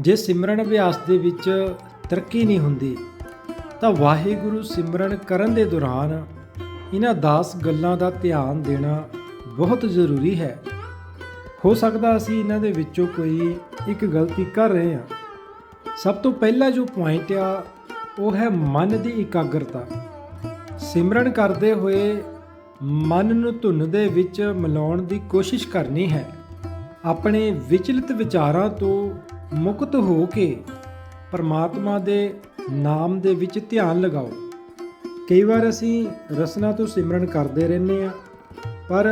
ਜੇ ਸਿਮਰਨ ਅਭਿਆਸ ਦੇ ਵਿੱਚ ਤਰੱਕੀ ਨਹੀਂ ਹੁੰਦੀ, ਤਾਂ ਵਾਹਿਗੁਰੂ ਸਿਮਰਨ ਕਰਨ ਦੇ ਦੌਰਾਨ ਇਹਨਾਂ 10 ਗੱਲਾਂ ਦਾ ਧਿਆਨ ਦੇਣਾ ਬਹੁਤ ਜ਼ਰੂਰੀ ਹੈ। ਹੋ ਸਕਦਾ ਅਸੀਂ ਇਹਨਾਂ ਦੇ ਵਿੱਚੋਂ ਕੋਈ ਇੱਕ ਗਲਤੀ ਕਰ ਰਹੇ ਹਾਂ। ਸਭ ਤੋਂ ਪਹਿਲਾ ਜੋ ਪੁਆਇੰਟ ਆ, ਉਹ ਹੈ ਮਨ ਦੀ ਇਕਾਗਰਤਾ। ਸਿਮਰਨ ਕਰਦੇ ਹੋਏ ਮਨ ਨੂੰ ਧੁਨ ਦੇ ਵਿੱਚ ਮਿਲਾਉਣ ਦੀ ਕੋਸ਼ਿਸ਼ ਕਰਨੀ ਹੈ। ਆਪਣੇ ਵਿਚਲਿਤ ਵਿਚਾਰਾਂ ਤੋਂ ਮੁਕਤ ਹੋ ਕੇ ਪਰਮਾਤਮਾ ਦੇ ਨਾਮ ਦੇ ਵਿੱਚ ਧਿਆਨ ਲਗਾਓ। ਕਈ ਵਾਰ ਅਸੀਂ ਰਸਨਾ ਤੋਂ ਸਿਮਰਨ ਕਰਦੇ ਰਹਿੰਦੇ ਆ ਪਰ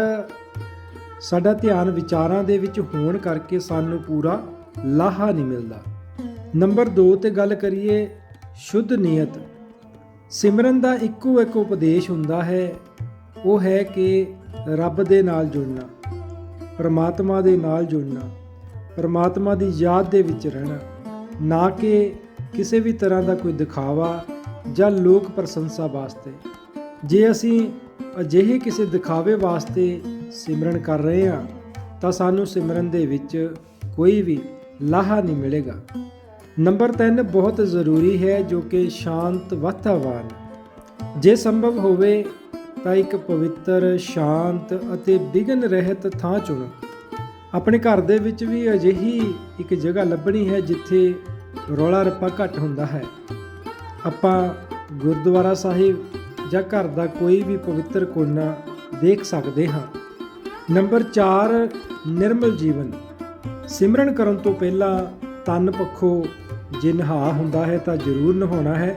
ਸਾਡਾ ਧਿਆਨ ਵਿਚਾਰਾਂ ਦੇ ਵਿੱਚ ਹੋਣ ਕਰਕੇ ਸਾਨੂੰ ਪੂਰਾ ਲਾਹਾ ਨਹੀਂ ਮਿਲਦਾ। ਨੰਬਰ 2 ਤੇ ਗੱਲ ਕਰੀਏ ਸ਼ੁੱਧ ਨੀਅਤ ਸਿਮਰਨ ਦਾ ਇੱਕੋ ਇੱਕ ਉਪਦੇਸ਼ ਹੁੰਦਾ ਹੈ, ਉਹ ਹੈ ਕਿ ਰੱਬ ਦੇ ਨਾਲ ਜੁੜਨਾ, ਪਰਮਾਤਮਾ ਦੇ ਨਾਲ ਜੁੜਨਾ। ਪਰਮਾਤਮਾ ਦੀ ਯਾਦ ਦੇ ਵਿੱਚ ਰਹਿਣਾ। ਨਾ ਕਿ ਕਿਸੇ ਵੀ ਤਰ੍ਹਾਂ ਦਾ ਕੋਈ ਦਿਖਾਵਾ ਜਾਂ ਲੋਕ ਪ੍ਰਸ਼ੰਸਾ ਵਾਸਤੇ। ਜੇ ਅਸੀਂ ਅਜਿਹੇ ਕਿਸੇ ਦਿਖਾਵੇ ਵਾਸਤੇ ਸਿਮਰਨ ਕਰ ਰਹੇ ਹਾਂ, ਤਾਂ ਸਾਨੂੰ ਸਿਮਰਨ ਦੇ ਵਿੱਚ ਕੋਈ ਵੀ ਲਾਹਾ ਨਹੀਂ ਮਿਲੇਗਾ। ਨੰਬਰ 3 ਬਹੁਤ ਜ਼ਰੂਰੀ ਹੈ ਜੋ ਕਿ ਸ਼ਾਂਤ ਵਾਤਾਵਰਨ। ਜੇ ਸੰਭਵ ਹੋਵੇ ਤਾਂ ਇੱਕ ਪਵਿੱਤਰ, ਸ਼ਾਂਤ ਅਤੇ ਬਿਗਨ ਰਹਿਤ ਥਾਂ ਚੁਣੋ। ਆਪਣੇ ਘਰ ਦੇ ਵਿੱਚ ਵੀ ਅਜਿਹੀ ਇੱਕ ਜਗ੍ਹਾ ਲੱਭਣੀ ਹੈ ਜਿੱਥੇ ਰੌਲਾ ਰੱਪਾ ਘੱਟ ਹੁੰਦਾ ਹੈ। ਆਪਾਂ ਗੁਰਦੁਆਰਾ ਸਾਹਿਬ ਜਾਂ ਘਰ ਦਾ ਕੋਈ ਵੀ ਪਵਿੱਤਰ ਕੋਨਾ ਦੇਖ ਸਕਦੇ ਹਾਂ। ਨੰਬਰ 4 ਨਿਰਮਲ ਜੀਵਨ। ਸਿਮਰਨ ਕਰਨ ਤੋਂ ਪਹਿਲਾਂ ਤਨ ਪੱਖੋਂ ਜੇ ਨਹਾ ਹੁੰਦਾ ਹੈ ਤਾਂ ਜ਼ਰੂਰ ਨਹਾਉਣਾ ਹੈ,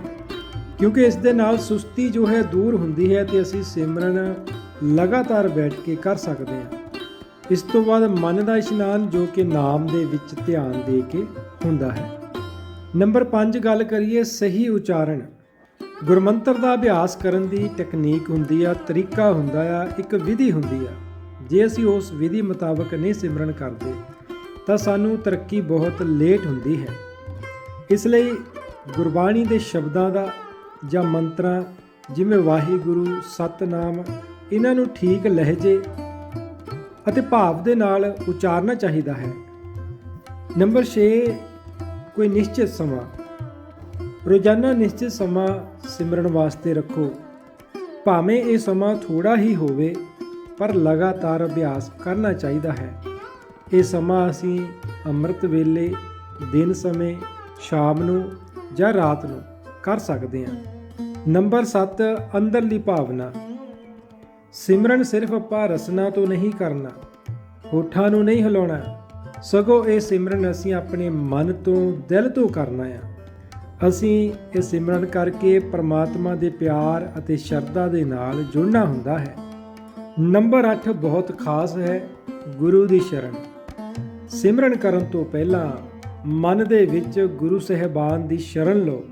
ਕਿਉਂਕਿ ਇਸ ਦੇ ਨਾਲ ਸੁਸਤੀ ਜੋ ਹੈ ਦੂਰ ਹੁੰਦੀ ਹੈ ਤੇ ਅਸੀਂ ਸਿਮਰਨ ਲਗਾਤਾਰ ਬੈਠ ਕੇ ਕਰ ਸਕਦੇ ਹਾਂ। ਇਸ ਤੋਂ ਬਾਅਦ ਮਨ ਦਾ ਇਸ਼ਨਾਨ ਜੋ ਕਿ ਨਾਮ ਦੇ ਵਿੱਚ ਧਿਆਨ ਦੇ ਕੇ ਹੁੰਦਾ ਹੈ। ਨੰਬਰ 5 ਗੱਲ ਕਰੀਏ ਸਹੀ ਉਚਾਰਨ। ਗੁਰਮੰਤਰ ਦਾ ਅਭਿਆਸ ਕਰਨ ਦੀ ਟੈਕਨੀਕ ਹੁੰਦੀ ਆ, ਤਰੀਕਾ ਹੁੰਦਾ ਆ, ਇੱਕ ਵਿਧੀ ਹੁੰਦੀ ਆ। ਜੇ ਅਸੀਂ ਉਸ ਵਿਧੀ ਮੁਤਾਬਕ ਨਹੀਂ ਸਿਮਰਨ ਕਰਦੇ, ਤਾਂ ਸਾਨੂੰ ਤਰੱਕੀ ਬਹੁਤ ਲੇਟ ਹੁੰਦੀ ਹੈ। ਇਸ ਲਈ ਗੁਰਬਾਣੀ ਦੇ ਸ਼ਬਦਾਂ ਦਾ ਜਾਂ ਮੰਤਰਾਂ, ਜਿਵੇਂ ਵਾਹਿਗੁਰੂ, ਸਤਨਾਮ, ਇਹਨਾਂ ਨੂੰ ਠੀਕ ਲਹਿਜੇ ਅਤੇ ਭਾਵ ਦੇ ਨਾਲ ਉਚਾਰਨਾ ਚਾਹੀਦਾ ਹੈ। ਨੰਬਰ 6 ਕੋਈ ਨਿਸ਼ਚਿਤ ਸਮਾਂ। ਰੋਜ਼ਾਨਾ ਨਿਸ਼ਚਿਤ ਸਮਾਂ ਸਿਮਰਨ ਵਾਸਤੇ ਰੱਖੋ। ਭਾਵੇਂ ਇਹ ਸਮਾਂ ਥੋੜਾ ਹੀ ਹੋਵੇ, ਪਰ ਲਗਾਤਾਰ ਅਭਿਆਸ ਕਰਨਾ ਚਾਹੀਦਾ ਹੈ। ਇਹ ਸਮਾਂ ਅਸੀਂ ਅੰਮ੍ਰਿਤ ਵੇਲੇ, ਦਿਨ ਸਮੇਂ, ਸ਼ਾਮ ਨੂੰ ਜਾਂ ਰਾਤ ਨੂੰ ਕਰ ਸਕਦੇ ਹਾਂ। ਨੰਬਰ 7 ਅੰਦਰਲੀ ਭਾਵਨਾ। ਸਿਮਰਨ ਸਿਰਫ ਆਪਾਂ ਰਸਨਾ ਤੋਂ ਨਹੀਂ ਕਰਨਾ, ਹੋਠਾਂ ਨੂੰ ਨਹੀਂ ਹਿਲਾਉਣਾ। ਸਗੋਂ ਇਹ ਸਿਮਰਨ ਅਸੀਂ ਆਪਣੇ ਮਨ ਤੋਂ, ਦਿਲ ਤੋਂ ਕਰਨਾ ਆ। ਅਸੀਂ ਇਹ ਸਿਮਰਨ ਕਰਕੇ ਪਰਮਾਤਮਾ ਦੇ ਪਿਆਰ ਅਤੇ ਸ਼ਰਧਾ ਦੇ ਨਾਲ ਜੁੜਨਾ ਹੁੰਦਾ ਹੈ। ਨੰਬਰ 8 ਬਹੁਤ ਖਾਸ ਹੈ, ਗੁਰੂ ਦੀ ਸ਼ਰਨ। ਸਿਮਰਨ ਕਰਨ ਤੋਂ ਪਹਿਲਾਂ ਮਨ ਦੇ ਵਿੱਚ ਗੁਰੂ ਸਹਿਬਾਨ ਦੀ ਸ਼ਰਨ ਲਓ।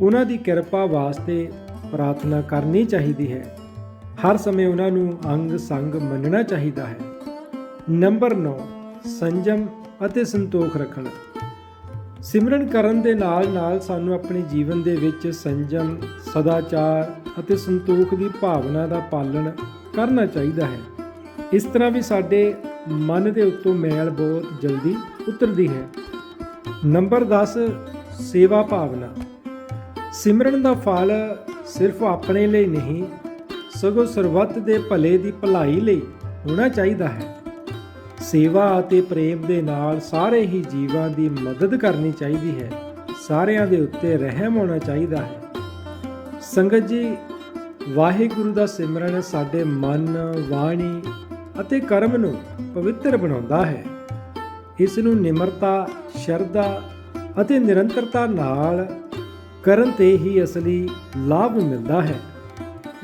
ਉਹਨਾਂ ਦੀ ਕਿਰਪਾ ਵਾਸਤੇ ਪ੍ਰਾਰਥਨਾ ਕਰਨੀ ਚਾਹੀਦੀ ਹੈ। ਹਰ ਸਮੇਂ ਉਹਨਾਂ ਨੂੰ ਅੰਗ ਸੰਗ ਮੰਨਣਾ ਚਾਹੀਦਾ ਹੈ। ਨੰਬਰ 9 ਸੰਜਮ ਅਤੇ ਸੰਤੋਖ ਰੱਖਣਾ। ਸਿਮਰਨ ਕਰਨ ਦੇ ਨਾਲ ਨਾਲ ਸਾਨੂੰ ਆਪਣੇ ਜੀਵਨ ਦੇ ਵਿੱਚ ਸੰਜਮ, ਸਦਾਚਾਰ ਅਤੇ ਸੰਤੋਖ ਦੀ ਭਾਵਨਾ ਦਾ ਪਾਲਣ ਕਰਨਾ ਚਾਹੀਦਾ ਹੈ। ਇਸ ਤਰ੍ਹਾਂ ਵੀ ਸਾਡੇ ਮਨ ਦੇ ਉੱਤੋਂ ਮੈਲ ਬਹੁਤ ਜਲਦੀ ਉਤਰਦੀ ਹੈ। ਨੰਬਰ 10 ਸੇਵਾ ਭਾਵਨਾ। ਸਿਮਰਨ ਦਾ ਫਲ ਸਿਰਫ ਆਪਣੇ ਲਈ ਨਹੀਂ ਸਗੋਂ ਸਰਬੱਤ ਦੇ ਭਲੇ ਦੀ ਭਲਾਈ ਲਈ ਹੋਣਾ ਚਾਹੀਦਾ ਹੈ। ਸੇਵਾ ਅਤੇ ਪ੍ਰੇਮ ਦੇ ਨਾਲ ਸਾਰੇ ਹੀ ਜੀਵਾਂ ਦੀ ਮਦਦ ਕਰਨੀ ਚਾਹੀਦੀ ਹੈ। ਸਾਰਿਆਂ ਦੇ ਉੱਤੇ ਰਹਿਮ ਹੋਣਾ ਚਾਹੀਦਾ ਹੈ। ਸੰਗਤ ਜੀ, ਵਾਹਿਗੁਰੂ ਦਾ ਸਿਮਰਨ ਸਾਡੇ ਮਨ ਵਾਣੀ ਅਤੇ ਕਰਮ ਨੂੰ ਪਵਿੱਤਰ ਬਣਾਉਂਦਾ ਹੈ। ਇਸ ਨੂੰ ਨਿਮਰਤਾ, ਸ਼ਰਧਾ ਅਤੇ ਨਿਰੰਤਰਤਾ ਨਾਲ ਕਰਨ ਤੇ ਹੀ ਅਸਲੀ ਲਾਭ ਮਿਲਦਾ ਹੈ।